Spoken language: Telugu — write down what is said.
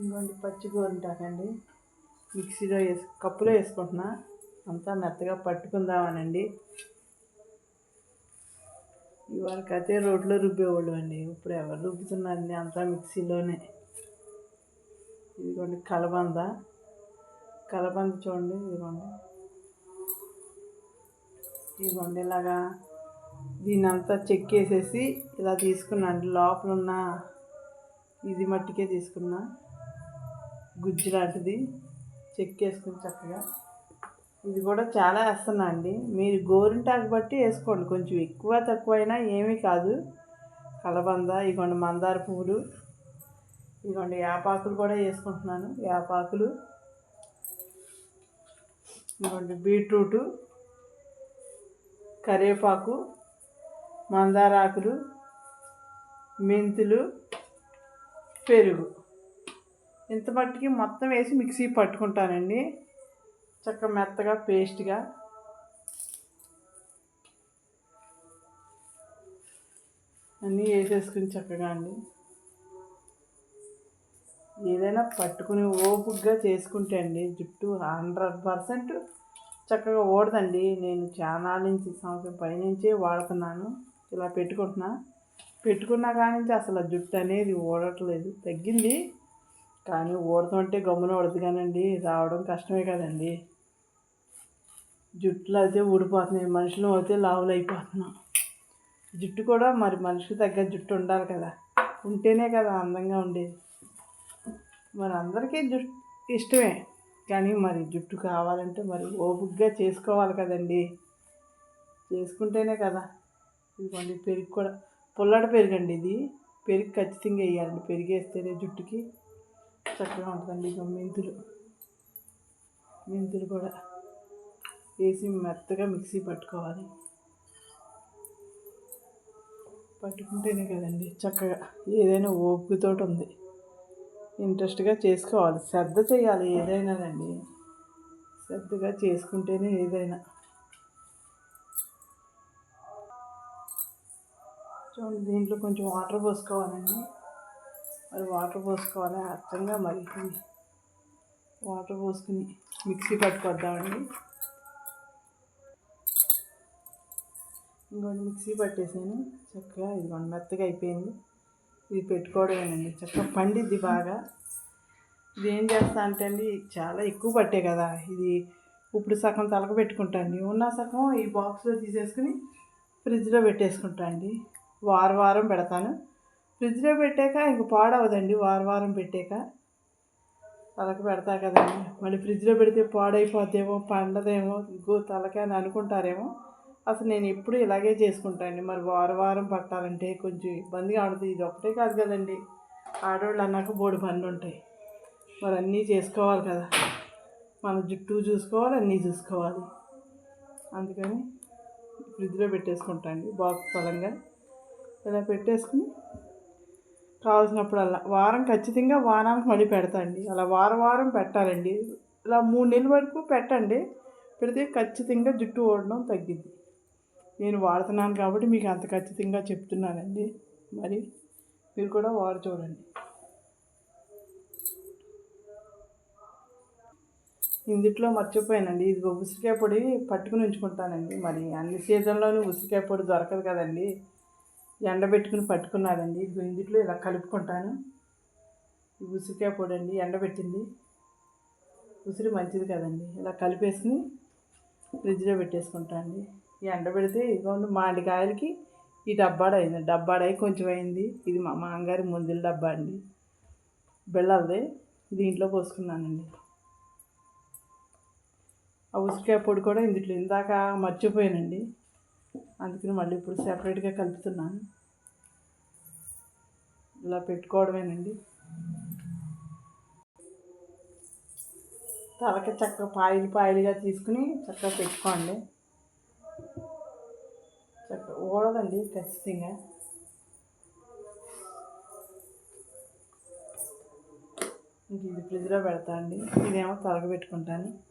ఇంకోటి పచ్చి గోరింటాకండి మిక్సీలో వేసి కప్పులో వేసుకుంటున్నా. అంతా మెత్తగా పట్టుకుందామనండి. ఇవాళకైతే రోడ్లో రుబ్బేవాళ్ళు అండి ఇప్పుడు ఎవరు రుబ్బుతున్నారండి అంతా మిక్సీలోనే. ఇదిగోండి కలబంద. కలబంద చూడండి ఇదిగోండి. ఇదిగోండి ఇలాగా దీన్ని అంతా చెక్కేసేసి ఇలా తీసుకున్నాను లోపల ఉన్న ఇది మట్టికే తీసుకున్నా. గుజ్జు లాంటిది చెక్కేసుకుని చక్కగా. ఇది కూడా చాలా వేస్తున్నా అండి. మీరు గోరింటాకు బట్టి వేసుకోండి. కొంచెం ఎక్కువ తక్కువ అయినా ఏమీ కాదు. కలబంద ఇగోండి మందార పువ్వులు ఇగోండి యాపాకులు కూడా వేసుకుంటున్నాను. యాపాకులు ఇగోండి బీట్రూటు కరివేపాకు మందార ఆకులు మెంతులు పెరుగు. ఇంత మట్టుకి మొత్తం వేసి మిక్సీ పట్టుకుంటానండి. చక్కగా మెత్తగా పేస్ట్గా. అన్నీ వేసేసుకుని చక్కగా అండి. ఏదైనా పట్టుకుని ఓపుగ్గా చేసుకుంటే అండి జుట్టు హండ్రెడ్ పర్సెంట్ చక్కగా ఓడదండి నేను చాలా నుంచి సంవత్సరం పైనుంచే వాడుతున్నాను. ఇలా పెట్టుకుంటున్నా. పెట్టుకున్నా కానీ అసలు జుట్టు అనేది ఓడట్లేదు తగ్గింది. కానీ ఊడుతుంటే గమ్మున ఊడదు కానండి రావడం కష్టమే కదండి. జుట్టులో అయితే ఊడిపోతున్నాయి మనుషులు అయితే లావులు అయిపోతున్నాం. జుట్టు కూడా మరి మనిషికి తగ్గ జుట్టు ఉండాలి కదా. ఉంటేనే కదా అందంగా ఉండేది. మరి అందరికీ జుట్టు ఇష్టమే కానీ మరి జుట్టు కావాలంటే మరి ఓపికగా చేసుకోవాలి కదండి. చేసుకుంటేనే కదా. ఇదిగోండి పెరుగు కూడా. పుల్లడ పెరుగండి ఇది. పెరుగు ఖచ్చితంగా వేయాలండి. పెరిగేస్తేనే జుట్టుకి చక్కగా ఉంటుందండి ఇక మెంతులు. మెంతులు కూడా వేసి మెత్తగా మిక్సీ పట్టుకోవాలి. పట్టుకుంటేనే కదండి చక్కగా ఏదైనా ఓపికతో ఉంది. ఇంట్రెస్ట్గా చేసుకోవాలి. శ్రద్ధ చేయాలి ఏదైనానండి శ్రద్ధగా చేసుకుంటేనే ఏదైనా. చూడండి దీంట్లో కొంచెం వాటర్ పోసుకోవాలండి. మరి వాటర్ పోసుకోవాలి? అర్థంగా మరి వాటర్ పోసుకుని మిక్సీ పట్టుకొద్దామండి. ఇంకోటి మిక్సీ పట్టేసాను. చక్కగా ఇదిగోండి మెత్తగా అయిపోయింది. ఇది పెట్టుకోవడమేనండి. చక్కగా పండిద్ది బాగా. ఇది ఏం చేస్తా అంటే అండి చాలా ఎక్కువ పట్టే కదా. ఇది ఇప్పుడు సగం తలక పెట్టుకుంటాను ఉన్న సగం ఈ బాక్స్లో తీసేసుకుని ఫ్రిడ్జ్లో పెట్టేసుకుంటా అండి. వారం వారం పెడతాను. ఫ్రిడ్జ్లో పెట్టాక ఇంక పాడవదండి వారం వారం పెట్టాక. తలకి పెడతా కదండి. మళ్ళీ ఫ్రిడ్జ్లో పెడితే పాడైపోద్దేమో పండదేమో ఇంకో తలకి అని అనుకుంటారేమో. అసలు నేను ఎప్పుడు ఇలాగే చేసుకుంటానండి. మరి వారం వారం పట్టాలంటే కొంచెం ఇబ్బందిగా ఉంటుంది. ఇది ఒకటే కాదు కదండి. ఆడవాళ్ళు అన్నాక బోడి పనులు ఉంటాయి. మరి అన్నీ చేసుకోవాలి కదా. మన జుట్టు చూసుకోవాలి అన్నీ చూసుకోవాలి. అందుకని ఫ్రిడ్జ్లో పెట్టేసుకుంటాండి బాక్స్ పరంగా ఇలా పెట్టేసుకుని కావాల్సినప్పుడల్లా. వారం ఖచ్చితంగా వారానికి మళ్ళీ పెడతాండి. అలా వారం వారం పెట్టాలండి. ఇలా మూడు నెలల వరకు పెట్టండి. పెడితే ఖచ్చితంగా జుట్టు ఓడడం తగ్గింది నేను వాడుతున్నాను కాబట్టి మీకు అంత ఖచ్చితంగా చెప్తున్నానండి. మరి మీరు కూడా వాడు చూడండి. ఇందుట్లో మర్చిపోయానండి. ఇది ఉసిరికాయ పొడి పట్టుకుని ఉంచుకుంటానండి. మరి అన్ని సీజన్లోనూ ఉసిరికాయ పొడి దొరకదు కదండి. ఎండబెట్టుకుని పట్టుకున్నాదండి ఇది ఇందులో ఇలా కలుపుకుంటాను. ఉసిరికాయ పొడి అండి ఎండబెట్టింది. ఉసిరి మంచిది కదండి. ఇలా కలిపేసుకుని ఫ్రిడ్జ్లో పెట్టేసుకుంటా అండి ఎండబెడితే ఇదిగోండి మామిడికాయలకి ఈ డబ్బాడైంది అయింది. డబ్బాడై కొంచెం అయింది. ఇది మా మామగారి ముందుల డబ్బా అండి. బెల్లది దీంట్లో పోసుకున్నానండి. ఆ ఉసిరికాయ పొడి కూడా ఇందులో ఇందాక మర్చిపోయానండి. అందుకని మళ్ళీ ఇప్పుడు సెపరేట్గా కలుపుతున్నాను. ఇలా పెట్టుకోవడమేనండి. తలకి చక్కగా పాయిలు పాయిలుగా తీసుకుని చక్కగా పెట్టుకోండి. చక్కగా ఓడదండి ఖచ్చితంగా. ఇంక ఇది ఫ్రిడ్జ్లో పెడతా అండి. ఇదేమో తలగ పెట్టుకుంటాను.